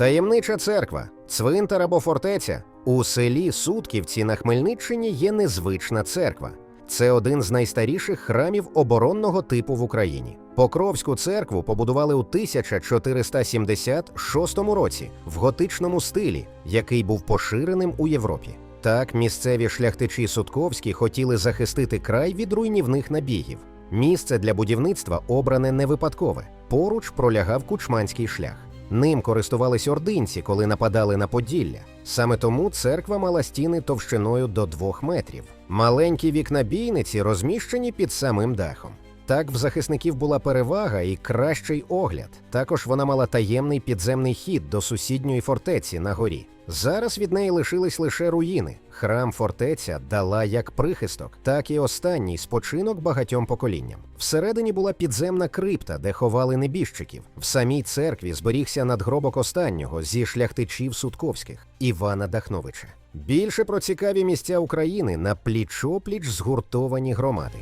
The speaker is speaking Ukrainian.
Таємнича церква, цвинтар або фортеця. У селі Сутківці на Хмельниччині є незвична церква. Це один з найстаріших храмів оборонного типу в Україні. Покровську церкву побудували у 1476 році в готичному стилі, який був поширеним у Європі. Так, місцеві шляхтичі Сутковські хотіли захистити край від руйнівних набігів. Місце для будівництва обране не випадкове. Поруч пролягав кучманський шлях. Ним користувались ординці, коли нападали на Поділля. Саме тому церква мала стіни товщиною до двох метрів. Маленькі вікна бійниці розміщені під самим дахом. Так в захисників була перевага і кращий огляд. Також вона мала таємний підземний хід до сусідньої фортеці на горі. Зараз від неї лишились лише руїни. Храм фортеця дала як прихисток, так і останній спочинок багатьом поколінням. Всередині була підземна крипта, де ховали небіжчиків. В самій церкві зберігся надгробок останнього зі шляхтичів Сутковських Івана Дахновича. Більше про цікаві місця України на пліч-опліч згуртовані громади.